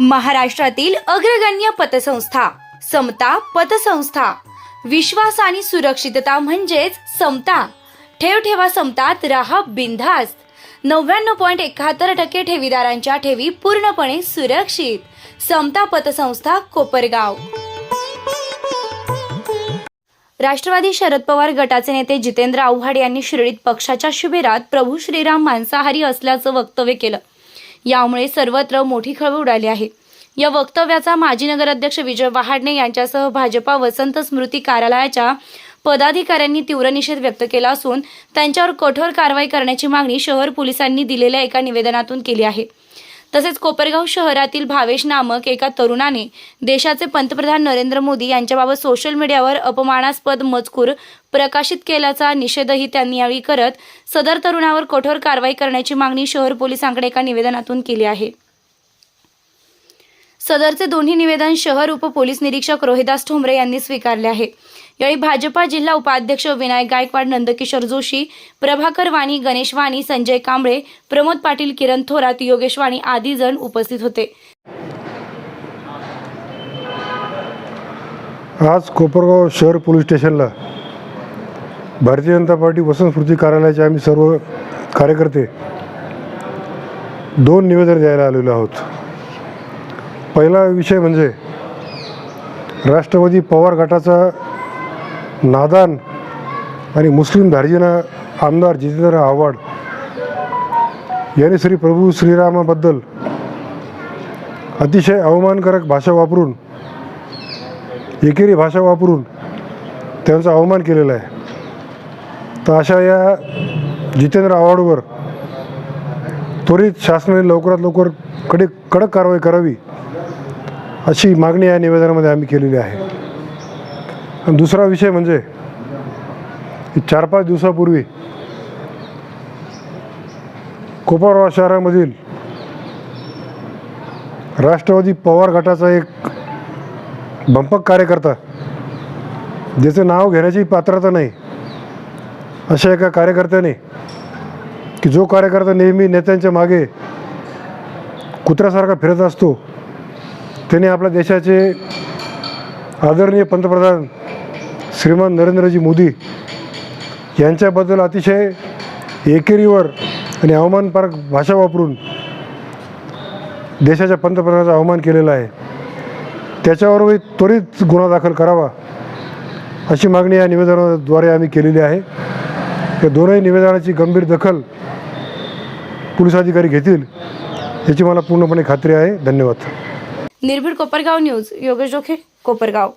महाराष्ट्रातील अग्रगण्य पतसंस्था समता पतसंस्था. विश्वास आणि सुरक्षितता म्हणजेच समता. ठेव ठेवा समतात राहा बिनधास्त. नव्याण्णव पॉईंट एकाहत्तर टक्के ठेवीदारांच्या ठेवी पूर्णपणे सुरक्षित. समता पतसंस्था कोपरगाव. राष्ट्रवादी शरद पवार गटाचे नेते जितेंद्र आव्हाड यांनी शिर्डीत पक्षाच्या शिबिरात प्रभू श्रीराम मांसाहारी असल्याचं वक्तव्य केलं. यामुळे सर्वत्र मोठी खळबळ उडाली आहे. या वक्तव्याचा माजी नगराध्यक्ष विजय वहाडणे यांच्यासह भाजपा वसंत स्मृती कार्यालयाच्या पदाधिकाऱ्यांनी तीव्र निषेध व्यक्त केला असून त्यांच्यावर कठोर कारवाई करण्याची मागणी शहर पोलिसांनी दिलेल्या एका निवेदनातून केली आहे. तसेच कोपरगाव शहरातील भावेश नामक एका तरुणाने देशाचे पंतप्रधान नरेंद्र मोदी यांच्याबाबत सोशल मीडियावर अपमानास्पद मजकूर प्रकाशित केल्याचा निषेधही त्यांनी यावेळी करत सदर तरुणावर कठोर कारवाई करण्याची मागणी शहर पोलिसांकडे एका निवेदनातून केली आहे. सदरचे दोन्ही निवेदन शहर उप पोलीस निरीक्षक रोहिदास ठोंबरे यांनी स्वीकारले आहे. यावेळी भाजपा जिल्हा उपाध्यक्ष विनायक गायकवाड नंदकिशोर जोशी प्रभाकर वाणी गणेश वाणी संजय कांबळे प्रमोद पाटील किरण थोरात योगेश वाणी आदी जण उपस्थित होते. आज कोपरगाव शहर पोलीस स्टेशनला भारतीय जनता पार्टी वसंत स्मृती कार्यालयाचे आम्ही सर्व कार्यकर्ते दोन निवेदन द्यायला आलेलो आहोत. पहिला विषय म्हणजे राष्ट्रवादी पवार गटाचा नादान आणि मुस्लिम धार्जिना आमदार जितेंद्र आव्हाड यांनी श्री प्रभू श्रीरामाबद्दल अतिशय अवमानकारक भाषा वापरून एकेरी भाषा वापरून त्यांचा अवमान केलेला आहे. तर अशा या जितेंद्र आव्हाडवर त्वरित शासनाने लवकरात लवकरकडे कडक कारवाई करावी. अशी मागणी या निवेदनामध्ये आम्ही केलेली आहे. आणि दुसरा विषय म्हणजे चार पाच दिवसापूर्वी कोपरगाव शहरामधील राष्ट्रवादी पवार गटाचा एक भंपक कार्यकर्ता ज्याचं नाव घेण्याची पात्रता नाही अशा एका कार्यकर्त्याने की जो कार्यकर्ता नेहमी नेत्यांच्या मागे कुत्र्यासारखा फिरत असतो त्याने आपल्या देशाचे आदरणीय पंतप्रधान श्रीमान नरेंद्रजी मोदी यांच्याबद्दल अतिशय एकेरीवर आणि अवमानकारक भाषा वापरून देशाच्या पंतप्रधानाचा अवमान केलेला आहे. त्याच्यावरही त्वरित गुन्हा दाखल करावा अशी मागणी या निवेदनाद्वारे आम्ही केलेली आहे. या दोनही निवेदनाची गंभीर दखल पोलीस अधिकारी घेतील याची मला पूर्णपणे खात्री आहे. धन्यवाद. निर्भीड कोपरगाव न्यूज योगेश जोखे कोपरगाव.